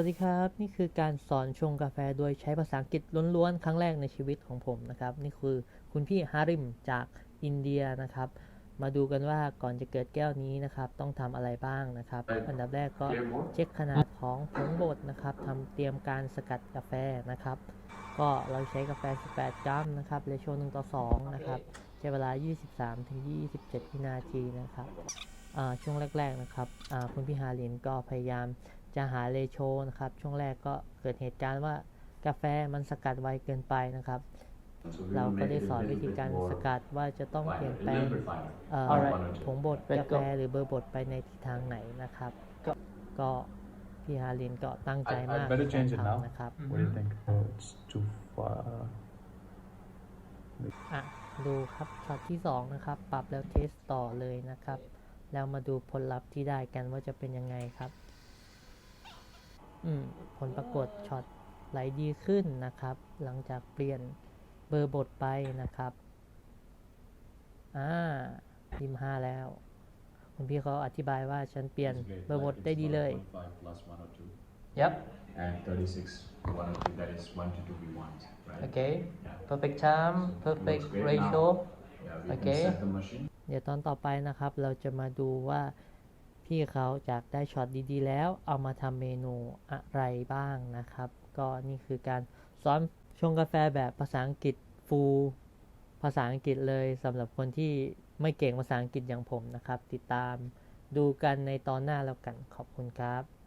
วัสดีครับ นี่คือการสอนชงกาแฟโดยใช้ภาษาอังกฤษล้วนๆ ครั้งแรกในชีวิตของผมนะครับ นี่คือคุณพี่ฮาริมจากอินเดียนะครับ มาดูกันว่าก่อนจะเกิดแก้วนี้นะครับ ต้องทำอะไรบ้างนะครับ อันดับแรกก็เช็คขนาดของผงบดนะครับทำเตรียมการสกัดกาแฟนะครับ ก็เราใช้กาแฟ 18 กรัมนะครับเรโช1ต่อ2นะครับใช้เวลา 23-27 วินาทีนะครับอ่าช่วงแรก ๆ นะครับอ่าคุณพี่ฮารินก็พยายาม จะหาเลโชนะครับ ช่วงแรกก็เกิดเหตุการณ์ว่ากาแฟมันสกัดไวเกินไปนะครับ เราก็ได้สอนวิธีการสกัดว่าจะต้องเปลี่ยนแปลงเอ่อ Alright ผงบด Let's กาแฟหรือเบอร์บดไปในทิศทางไหนนะครับ ก็ก็พี่ฮารินก็ตั้งใจ I- I'd มาก better ในการ change it now. ทำนะครับ What do you think? Oh, it's too far. อะดูครับช็อตที่2นะครับ ปรับแล้วเทสต่อเลยนะครับ แล้วมาดูผลลัพธ์ที่ได้กันว่าจะเป็นยังไงครับอืม ผลปรากฏช็อตไหลดีขึ้นนะครับ หลังจากเปลี่ยนเบอร์บทไปนะครับ อ่ายิมห้าแล้ว คุณพี่เขาอธิบายว่าฉันเปลี่ยนเบอร์บทได้ดีเลย plus one or two. Yep. And 36, one or two, that is one to two we want, right? Okay. Yeah. Perfect time. Perfect Looks great ratio. Yeah, we Okay. can set the machine. เดี๋ยวตอนต่อไปนะครับ เราจะมาดูว่า พี่เขาจากได้ช็อตดีๆ แล้วเอามาทำเมนูอะไรบ้างนะครับ ก็นี่คือการสอนชงกาแฟแบบภาษาอังกฤษฟูลภาษาอังกฤษเลยสำหรับคนที่ไม่เก่งภาษาอังกฤษอย่างผมนะครับ ติดตามดูกันในตอนหน้าแล้วกันขอบคุณครับ